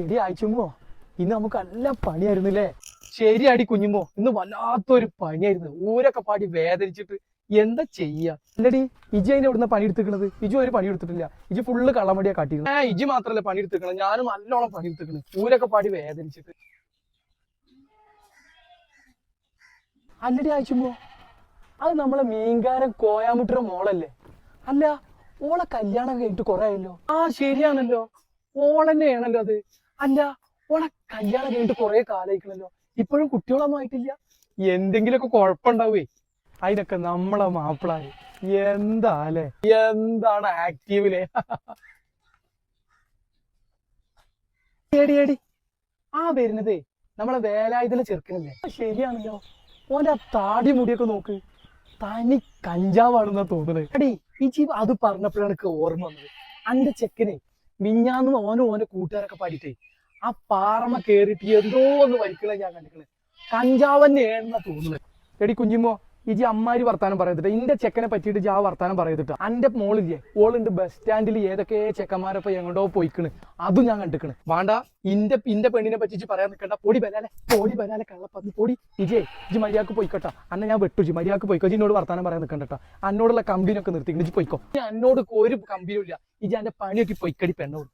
എടി അയച്ചുമ്പോ ഇന്ന് നമുക്ക് നല്ല പണിയായിരുന്നില്ലേ? ശരിയാടി കുഞ്ഞുമോ ഇന്ന് വല്ലാത്തൊരു പണിയായിരുന്നു. ഊരൊക്കെ പാടി വേദനിച്ചിട്ട് എന്താ ചെയ്യാ? അല്ലടി ഇജി അതിന്റെ അവിടുന്ന് പണി എടുത്തിക്കണത് ഇജു ഒരു പണി എടുത്തിട്ടില്ല. ഇജി ഫുള്ള് കള്ളമടിയാ കാട്ടിയിരുന്നു ഏ ഇജി മാത്രല്ല പണി എടുത്തിക്കണത് ഞാനും നല്ലോണം പണി എടുത്തിക്കണ് ഊരൊക്കെ പാടി വേദനിച്ചിട്ട്. അല്ലടി അയച്ചുമ്പോ അത് നമ്മളെ മീൻകാരൻ കോയാമുട്ടറ മോളല്ലേ? അല്ല ഓളെ കല്യാണം കഴിഞ്ഞിട്ട് കൊറേ ആയല്ലോ? ആ ശരിയാണല്ലോ. ഓളന്നെയാണല്ലോ അത്. അല്ല ഓളെ കല്യാണം കഴിഞ്ഞിട്ട് കുറെ കാലായിക്കണല്ലോ. ഇപ്പോഴും കുട്ടികളൊന്നും ആയിട്ടില്ല. എന്തെങ്കിലുമൊക്കെ കുഴപ്പമുണ്ടാവേ. അതിനൊക്കെ നമ്മളെ മാപ്പിളായി എന്താ അല്ലേ എന്താണ് ആക്റ്റീവിലെ ഏടി ഏടി ആ വരുന്നതേ നമ്മളെ വേലായുധന ചെറുക്കനല്ലേ? ശരിയാണല്ലോ. ഓന്റെ താടി മുടിയൊക്കെ നോക്ക്. തനി കഞ്ചാവാണെന്നാ തോന്നുന്നത് അടി ഈ ജീവ അത് പറഞ്ഞപ്പോഴാണ് എനിക്ക് ഓർമ്മ വന്നത്. അന്റെ ചെക്കനെ മിഞ്ഞാന്ന് ഓനും ഓന്റെ കൂട്ടുകാരൊക്കെ പാടിട്ടേ ആ പാറമ കേറിട്ട് എന്തോ ഒന്ന് വലിക്കണ ഞാൻ കണ്ടിക്കണേ കഞ്ചാവന്നെ ഏണെന്ന തോന്നുന്നത്. എടി കുഞ്ഞിമോ ഇജി അമ്മാരി വർത്താനം പറയത്തിട്ട് ഇന്റെ ചെക്കനെ പറ്റിയിട്ട് ജാ വർത്താനം പറയത്തിട്ട് അന്റെ മോളില്ലേ ഓളുണ്ട് ബസ് സ്റ്റാൻഡിൽ ഏതൊക്കെ ചെക്കന്മാരൊപ്പം എങ്ങോട്ടോ പോയിക്കണ്. അതും ഞാൻ കണ്ടിക്കണ്. വേണ്ട ഇന്റെ ഇന്റെ പെണ്ണിനെ പറ്റിച്ച് പറയാൻ നിൽക്കണ്ട പൊടി ബലാലെ പൊടി ബലാലെ കള്ളപ്പന്നി. പൊടി ഇജേ ഇജി മര്യാദയ്ക്ക് പോയിക്കോട്ടോ. അന്നെ ഞാൻ വെട്ടു ജി മര്യാദയ്ക്ക് പോയിക്കോ. ജി എന്നോട് വർത്താനം പറയാൻ നിൽക്കണ്ടട്ടോ അന്നോടുള്ള കമ്പനിയൊക്കെ നിർത്തിക്കണ് ഇജി പോയിക്കോ. അന്നോട് ഒരു കമ്പനിയും ഇല്ല ഇജി എന്റെ പണിയൊക്കെ പൊയ്ക്കടി പെണ്ണോട്.